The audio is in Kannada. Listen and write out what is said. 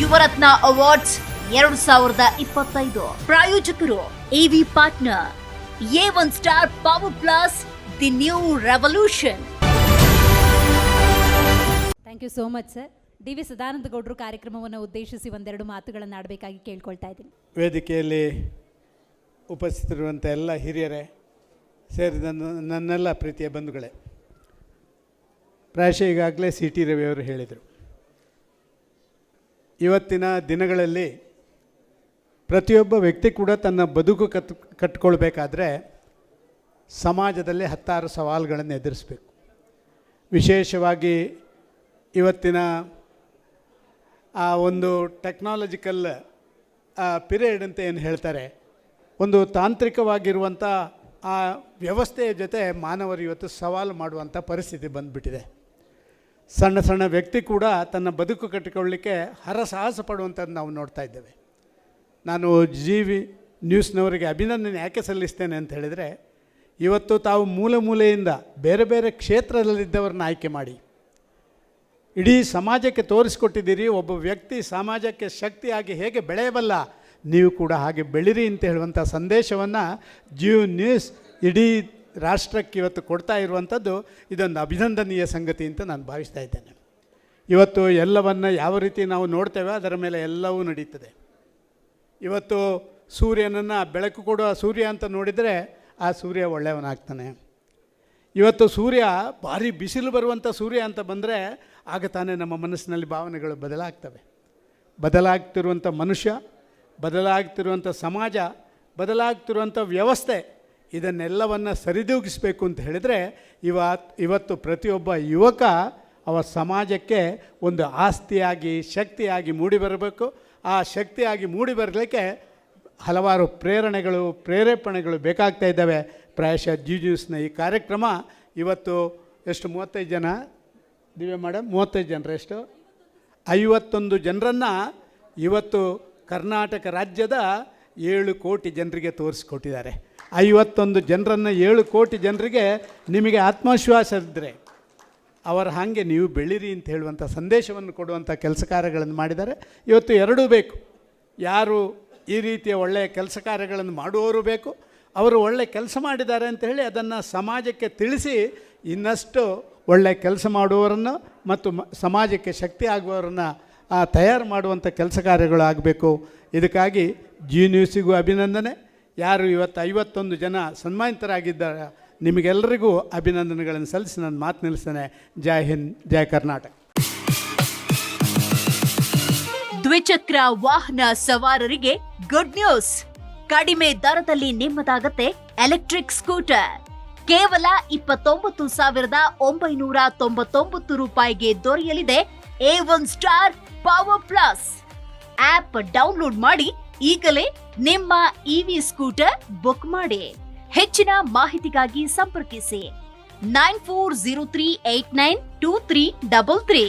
ಯುವರತ್ನ ಅವಾರ್ಡ್ಸ್ ಎರಡು ಸಾವಿರದ ಇಪ್ಪತ್ತೈದು. ಪ್ರಾಯೋಜಕರು AV partner A one star power plus the new revolution thank you so much sir D V Sadananda ಗೌಡರು ಕಾರ್ಯಕ್ರಮವನ್ನು ಉದ್ದೇಶಿಸಿ ಒಂದೆರಡು ಮಾತುಗಳನ್ನು ಆಡಬೇಕಾಗಿ ಕೇಳ್ಕೊಳ್ತಾ ಇದ್ದೀನಿ. ವೇದಿಕೆಯಲ್ಲಿ ಉಪಸ್ಥಿತರಿರುವಂಥ ಎಲ್ಲ ಹಿರಿಯರೇ ಸೇರಿ ನನ್ನ- ನನ್ನೆಲ್ಲ ಪ್ರೀತಿಯ ಬಂಧುಗಳೇ ಪ್ರಾಯಶಃ ಈಗಾಗಲೇ ಸಿ ಟಿ ರವಿಯವರು ಹೇಳಿದರು. ಇವತ್ತಿನ ದಿನಗಳಲ್ಲಿ ಪ್ರತಿಯೊಬ್ಬ ವ್ಯಕ್ತಿ ಕೂಡ ತನ್ನ ಬದುಕು ಕತ್, ಕಟ್ಕೊಳ್ಬೇಕಾದ್ರೆ ಸಮಾಜದಲ್ಲಿ ಹತ್ತಾರು ಸವಾಲುಗಳನ್ನು ಎದುರಿಸಬೇಕು. ವಿಶೇಷವಾಗಿ ಇವತ್ತಿನ ಆ ಒಂದು ಟೆಕ್ನಾಲಜಿಕಲ್ ಪಿರಿಯಡ್ ಅಂತ ಏನು ಹೇಳ್ತಾರೆ, ಒಂದು ತಾಂತ್ರಿಕವಾಗಿರುವಂಥ ಆ ವ್ಯವಸ್ಥೆಯ ಜೊತೆ ಮಾನವರು ಇವತ್ತು ಸವಾಲು ಮಾಡುವಂಥ ಪರಿಸ್ಥಿತಿ ಬಂದುಬಿಟ್ಟಿದೆ. ಸಣ್ಣ ಸಣ್ಣ ವ್ಯಕ್ತಿ ಕೂಡ ತನ್ನ ಬದುಕು ಕಟ್ಟಿಕೊಳ್ಳಲಿಕ್ಕೆ ಹರಸಾಹಸ ಪಡುವಂಥದ್ದು ನಾವು ನೋಡ್ತಾ ಇದ್ದೇವೆ. ನಾನು ಜಿ ವಿ ನ್ಯೂಸ್ನವರಿಗೆ ಅಭಿನಂದನೆ ಯಾಕೆ ಸಲ್ಲಿಸ್ತೇನೆ ಅಂತ ಹೇಳಿದರೆ, ಇವತ್ತು ತಾವು ಮೂಲೆ ಮೂಲೆಯಿಂದ ಬೇರೆ ಬೇರೆ ಕ್ಷೇತ್ರದಲ್ಲಿದ್ದವರನ್ನ ಆಯ್ಕೆ ಮಾಡಿ. ಇಡೀ ಸಮಾಜಕ್ಕೆ ತೋರಿಸಿಕೊಟ್ಟಿದ್ದೀರಿ, ಒಬ್ಬ ವ್ಯಕ್ತಿ ಸಮಾಜಕ್ಕೆ ಶಕ್ತಿಯಾಗಿ ಹೇಗೆ ಬೆಳೆಯಬಲ್ಲ ನೀವು ಕೂಡ ಹಾಗೆ ಬೆಳಿರಿ ಅಂತ ಹೇಳುವಂಥ ಸಂದೇಶವನ್ನು ಜಿಯೋ ನ್ಯೂಸ್ ಇಡೀ ರಾಷ್ಟ್ರಕ್ಕೆ ಇವತ್ತು ಕೊಡ್ತಾ ಇರುವಂಥದ್ದು ಇದೊಂದು ಅಭಿನಂದನೀಯ ಸಂಗತಿ ಅಂತ ನಾನು ಭಾವಿಸ್ತಾ ಇದ್ದೇನೆ. ಇವತ್ತು ಎಲ್ಲವನ್ನು ಯಾವ ರೀತಿ ನಾವು ನೋಡ್ತೇವೆ ಅದರ ಮೇಲೆ ಎಲ್ಲವೂ ನಡೀತದೆ. ಇವತ್ತು ಸೂರ್ಯನನ್ನು ಬೆಳಕು ಕೊಡುವ ಸೂರ್ಯ ಅಂತ ನೋಡಿದರೆ ಆ ಸೂರ್ಯ ಒಳ್ಳೆಯವನಾಗ್ತಾನೆ. ಇವತ್ತು ಸೂರ್ಯ ಭಾರಿ ಬಿಸಿಲು ಬರುವಂಥ ಸೂರ್ಯ ಅಂತ ಬಂದರೆ ಆಗ ತಾನೇ ನಮ್ಮ ಮನಸ್ಸಿನಲ್ಲಿ ಭಾವನೆಗಳು ಬದಲಾಗ್ತವೆ. ಬದಲಾಗ್ತಿರುವಂಥ ಮನುಷ್ಯ, ಬದಲಾಗ್ತಿರುವಂಥ ಸಮಾಜ, ಬದಲಾಗ್ತಿರುವಂಥ ವ್ಯವಸ್ಥೆ ಇದನ್ನೆಲ್ಲವನ್ನು ಸರಿದೂಗಿಸಬೇಕು ಅಂತ ಹೇಳಿದರೆ ಇವತ್ತು ಇವತ್ತು ಪ್ರತಿಯೊಬ್ಬ ಯುವಕ ಅವ ಸಮಾಜಕ್ಕೆ ಒಂದು ಆಸ್ತಿಯಾಗಿ, ಶಕ್ತಿಯಾಗಿ ಮೂಡಿ ಬರಬೇಕು. ಆ ಶಕ್ತಿಯಾಗಿ ಮೂಡಿ ಬರಲಿಕ್ಕೆ ಹಲವಾರು ಪ್ರೇರಣೆಗಳು, ಪ್ರೇರೇಪಣೆಗಳು ಬೇಕಾಗ್ತಾ ಇದ್ದಾವೆ. ಪ್ರಾಯಶಃ ಜಿ ಜ್ಯೂಸ್ನ ಈ ಕಾರ್ಯಕ್ರಮ ಇವತ್ತು ಎಷ್ಟು, ಮೂವತ್ತೈದು ಜನ? ದಿವ್ಯ ಮೇಡಮ್ ಮೂವತ್ತೈದು ಜನರು ಎಷ್ಟು? ಐವತ್ತೊಂದು ಜನರನ್ನು ಇವತ್ತು ಕರ್ನಾಟಕ ರಾಜ್ಯದ ಏಳು ಕೋಟಿ ಜನರಿಗೆ ತೋರಿಸ್ಕೊಟ್ಟಿದ್ದಾರೆ. ಐವತ್ತೊಂದು ಜನರನ್ನು ಏಳು ಕೋಟಿ ಜನರಿಗೆ ನಿಮಗೆ ಆತ್ಮವಿಶ್ವಾಸ ಇದ್ದರೆ ಅವರ ಹಾಗೆ ನೀವು ಬೆಳೀರಿ ಅಂತ ಹೇಳುವಂಥ ಸಂದೇಶವನ್ನು ಕೊಡುವಂಥ ಕೆಲಸ ಕಾರ್ಯಗಳನ್ನು ಮಾಡಿದ್ದಾರೆ. ಇವತ್ತು ಎರಡೂ ಬೇಕು. ಯಾರು ಈ ರೀತಿಯ ಒಳ್ಳೆಯ ಕೆಲಸ ಕಾರ್ಯಗಳನ್ನು ಮಾಡುವವರು ಬೇಕು. ಅವರು ಒಳ್ಳೆಯ ಕೆಲಸ ಮಾಡಿದ್ದಾರೆ ಅಂತ ಹೇಳಿ ಅದನ್ನು ಸಮಾಜಕ್ಕೆ ತಿಳಿಸಿ ಇನ್ನಷ್ಟು ಒಳ್ಳೆಯ ಕೆಲಸ ಮಾಡುವವರನ್ನು ಮತ್ತು ಸಮಾಜಕ್ಕೆ ಶಕ್ತಿ ಆಗುವವರನ್ನು ತಯಾರು ಮಾಡುವಂಥ ಕೆಲಸ ಕಾರ್ಯಗಳು ಆಗಬೇಕು. ಇದಕ್ಕಾಗಿ ಜಿ ನ್ಯೂಸಿಗೂ ಅಭಿನಂದನೆ. ಯಾರು ಇವತ್ತು ಐವತ್ತೊಂದು ಜನ ಸನ್ಮಾನಿತರಾಗಿದ್ದಾರೆ ನಿಮಗೆಲ್ಲರಿಗೂ ಅಭಿನಂದನೆಗಳನ್ನು ಸಲ್ಲಿಸಿ ನನ್ನ ಮಾತು ನಿಲ್ಲಿಸ್ತೇನೆ. ಜೈ ಹಿಂದ್, ಜೈ ಕರ್ನಾಟಕ. ದ್ವಿಚಕ್ರ ವಾಹನ ಸವಾರರಿಗೆ ಗುಡ್ ನ್ಯೂಸ್ ಕಡಿಮೆ ದರದಲ್ಲಿ ನಿಮ್ಮದಾಗತ್ತೆ ಎಲೆಕ್ಟ್ರಿಕ್ ಸ್ಕೂಟರ್ ಕೇವಲ ಇಪ್ಪತ್ತೊಂಬತ್ತು ಸಾವಿರದ ಒಂಬೈನೂರ ತೊಂಬತ್ತೊಂಬತ್ತು ರೂಪಾಯಿಗೆ ದೊರೆಯಲಿದೆ A one star power plus app download ಮಾಡಿ ಈಗಲೇ ನಿಮ್ಮ ಇವಿ ಸ್ಕೂಟರ್ ಬುಕ್ ಮಾಡಿ. ಹೆಚ್ಚಿನ ಮಾಹಿತಿಗಾಗಿ ಸಂಪರ್ಕಿಸಿ. Nine four zero three eight nine two three double three.